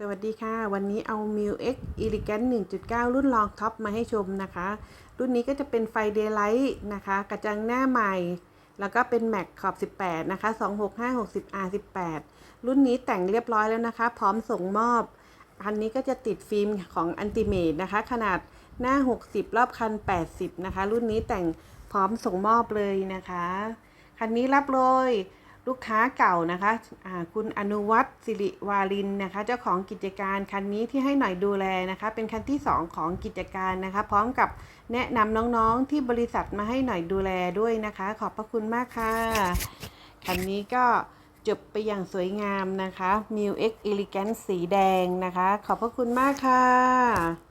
สวัสดีค่ะ วันนี้เอา m i l X Elegant 1.9 รุ่นรองท็อปมาให้ชมนะคะ รุ่นนี้ก็จะเป็นไฟ Daylight นะคะ กระจังหน้าใหม่ แล้วก็เป็น Mac ขอบ 18 นะคะ 26560 R18 รุ่นนี้แต่งเรียบร้อยแล้วนะคะ พร้อมส่งมอบอันนี้ก็จะติดฟิล์มของ Ultimate นะคะ ขนาดหน้า 60 รอบคัน 80 นะคะ รุ่นนี้แต่งพร้อมส่งมอบเลยนะคะ คันนี้รับเลย ลูกค้าเก่านะคะคุณอนุวัฒน์สิริวารินนะคะเจ้าของกิจการคันนี้ที่ให้หน่อยดูแลนะคะเป็นคันที่ 2 ของกิจการนะคะ พร้อมกับแนะนำน้องๆที่บริษัทมาให้หน่อยดูแลด้วยนะคะ ขอบพระคุณมากค่ะ คันนี้ก็จบไปอย่างสวยงามนะคะ m i l X Elegant สีแดงนะคะ ขอบพระคุณมากค่ะ